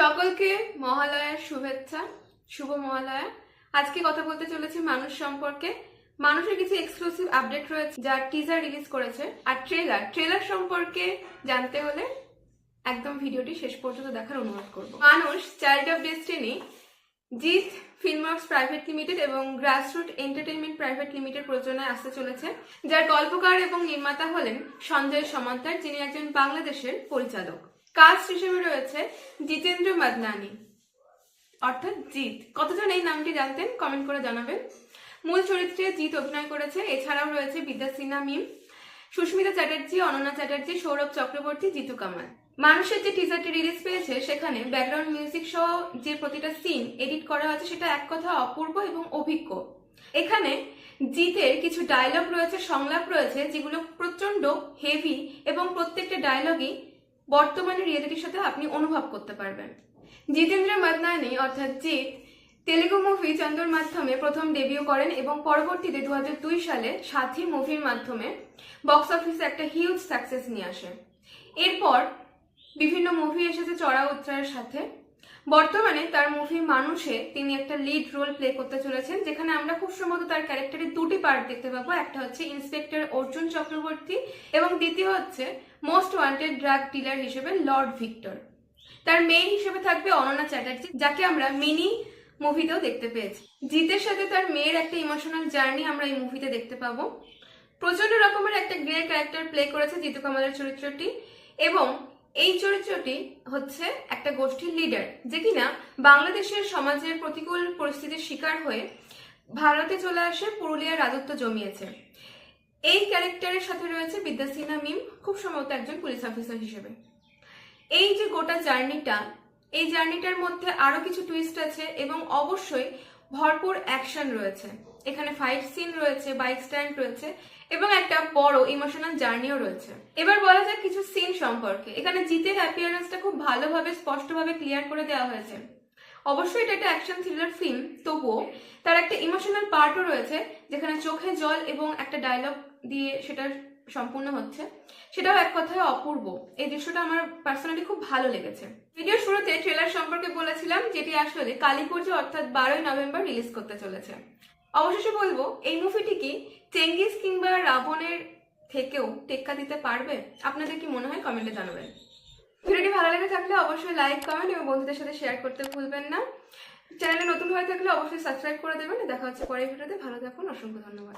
সকলকে মহালয়ার শুভেচ্ছা, শুভ মহালয়া। আজকে কথা বলতে চলেছি মানুষ সম্পর্কে। মানুষের কিছু এক্সক্লুসিভ আপডেট রয়েছে যা টিজার রিলিজ করেছে। আর ট্রেলার ট্রেলার সম্পর্কে জানতে হলে একদম ভিডিওটি শেষ পর্যন্ত দেখার অনুরোধ করব। মানুষ child of destiny Jeet filmworks private limited এবং গ্রাসরুট এন্টারটেনমেন্ট প্রাইভেট লিমিটেড প্রযোজনায় আসতে চলেছে, যার গল্পকার এবং নির্মাতা হলেন সঞ্জয় সমান্তার, যিনি একজন বাংলাদেশের পরিচালক। কাস্ট হিসেবে রয়েছে জিতেন্দ্র মাদনানি। অর্থাৎ জিৎ। কতজন এই নামটি জানতেন কমেন্ট করে জানাবেন। মূল চরিত্রে জিৎ অভিনয় করেছে। এছাড়াও রয়েছে বিদ্যা সিনহা মিম, সুস্মিতা চ্যাটার্জি, অনন্যা চ্যাটার্জি, সৌরভ চক্রবর্তী, জিতু কামাল। মানুষের যে টিজারটি রিলিজ পেয়েছে, সেখানে ব্যাকগ্রাউন্ড মিউজিক সহ যে প্রতিটা সিন এডিট করা হয়েছে সেটা এক কথা অপূর্ব এবং অভিজ্ঞ। এখানে জিতের কিছু ডায়লগ রয়েছে, সংলাপ রয়েছে, যেগুলো প্রচণ্ড হেভি এবং প্রত্যেকটা ডায়লগই বর্তমানে রিয়েলিটির সাথে আপনি অনুভব করতে পারবেন। জিতেন্দ্র মাদনানি, অর্থাৎ জিৎ, তেলেগু মুভি চন্দর মাধ্যমে প্রথম ডেবিউ করেন এবং পরবর্তীতে দু হাজার দুই সালে সাথী মুভির মাধ্যমে বক্স অফিসে একটা হিউজ সাকসেস নিয়ে আসে এরপর বিভিন্ন মুভি এসেছে চড়া উত্তরার সাথে। বর্তমানে তার মুভি মানুষে তিনি একটা লিড রোল প্লে করতে চলেছেন, যেখানে আমরা খুব সম্ভবত তার ক্যারেক্টারের দুটি পার্ট দেখতে পাবো। একটা হচ্ছে ইন্সপেক্টর অর্জুন চক্রবর্তী এবং দ্বিতীয় হচ্ছে মোস্ট ওয়ান্টেড ড্রাগ ডিলার হিসেবে লর্ড ভিক্টর তার মেয়ে হিসেবে থাকবে অনন্যা চ্যাটার্জি, যাকে আমরা মিনি মুভিতেও দেখতে পেয়েছি। জিতের সাথে তার মেয়ের একটা ইমোশনাল জার্নি আমরা এই মুভিতে দেখতে পাবো। প্রচণ্ড রকমের একটা গ্রে ক্যারেক্টার প্লে করেছে জিতু কামালের চরিত্রটি এবং এই চরিত্রটি হচ্ছে একটা গোষ্ঠীর লিডার যে কিনা বাংলাদেশের সমাজের প্রতিকূল পরিস্থিতির শিকার হয়ে ভারতে চলে আসে পুরুলিয়ার রাজত্ব জমিয়েছে। এই ক্যারেক্টারের সাথে রয়েছে বিদ্যা সিনহা মিম, খুব সম্ভবত একজন পুলিশ অফিসার হিসেবে। এই যে গোটা জার্নিটা, এই জার্নিটার মধ্যে আরও কিছু টুইস্ট আছে এবং অবশ্যই ভরপুর অ্যাকশন রয়েছে। এখানে ফাইট সিন রয়েছে বাইক স্ট্যান্ড রয়েছে এবং একটা বড় ইমোশনাল জার্নিও রয়েছে। এবার বলা যাক কিছু সিন সম্পর্কে। এখানে জিতের অ্যাপিয়ারেন্সটা খুব ভালোভাবে, স্পষ্টভাবে ক্লিয়ার করে দেওয়া হয়েছে। অবশ্যই এটা একটা অ্যাকশন থ্রিলার ফিল্ম তবুও তার একটা ইমোশনাল পার্টও রয়েছে, যেখানে চোখে জল এবং একটা ডায়লগ দিয়ে সেটা সম্পূর্ণ হচ্ছে। সেটাও এক কথায় অপূর্ব। এই দৃশ্যটা আমার পার্সোনালি খুব ভালো লেগেছে। ভিডিও শুরুতে ট্রেলার সম্পর্কে বলেছিলাম, যেটি আসলে কালী পুজো অর্থাৎ বারোই নভেম্বর রিলিজ করতে চলেছে। অবশেষে বলব, এই মুভিটি কি চেঙ্গিস কিংবা রাবণের থেকেও টেক্কা দিতে পারবে? আপনাদের কি মনে হয় কমেন্টে জানাবেন। ভিডিওটি ভালো লেগে থাকলে অবশ্যই লাইক কমেন্ট এবং বন্ধুদের সাথে শেয়ার করতে ভুলবেন না। চ্যানেলে নতুন হয়ে থাকলে অবশ্যই সাবস্ক্রাইব করে দেবেন। দেখা হচ্ছে পরের ভিডিওতে। ভালো থাকুন, অসংখ্য ধন্যবাদ।